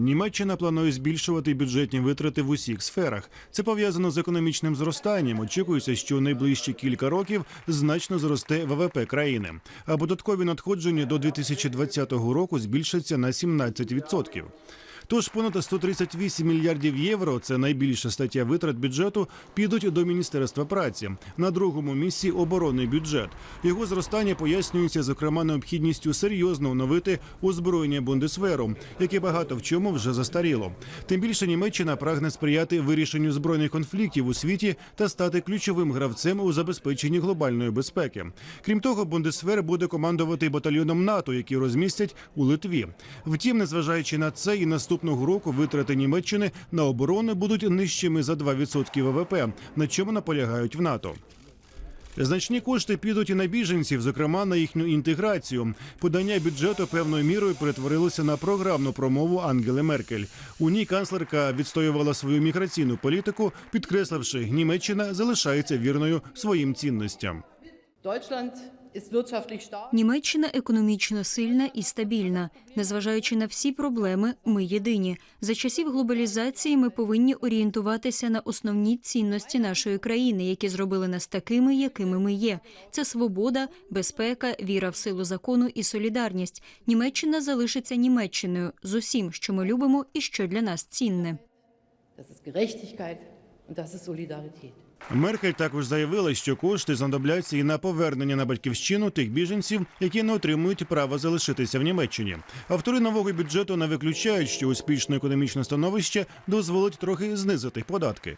Німеччина планує збільшувати бюджетні витрати в усіх сферах. Це пов'язано з економічним зростанням. Очікується, що найближчі кілька років значно зросте ВВП країни. А податкові надходження до 2020 року збільшаться на 17%. Тож понад 138 мільярдів євро це найбільша стаття витрат бюджету підуть до міністерства праці. На другому місці оборонний бюджет. Його зростання пояснюється зокрема необхідністю серйозно оновити озброєння Бундесверу, яке багато в чому вже застаріло. Тим більше Німеччина прагне сприяти вирішенню збройних конфліктів у світі та стати ключовим гравцем у забезпеченні глобальної безпеки. Крім того, Бундесвер буде командувати батальйоном НАТО, який розмістять у Литві. Втім, незважаючи на це, і наступного року витрати Німеччини на оборону будуть нижчими за 2% ВВП, на чому наполягають в НАТО. Значні кошти підуть і на біженців, зокрема на їхню інтеграцію. Подання бюджету певною мірою перетворилося на програмну промову Ангели Меркель. У ній канцлерка відстоювала свою міграційну політику, підкресливши, Німеччина залишається вірною своїм цінностям. Німеччина економічно сильна і стабільна. Незважаючи на всі проблеми, ми єдині. За часів глобалізації ми повинні орієнтуватися на основні цінності нашої країни, які зробили нас такими, якими ми є. Це свобода, безпека, віра в силу закону і солідарність. Німеччина залишиться Німеччиною з усім, що ми любимо і що для нас цінне. Das ist Меркель також заявила, що кошти знадобляться і на повернення на батьківщину тих біженців, які не отримують права залишитися в Німеччині. Автори нового бюджету не виключають, що успішне економічне становище дозволить трохи знизити податки.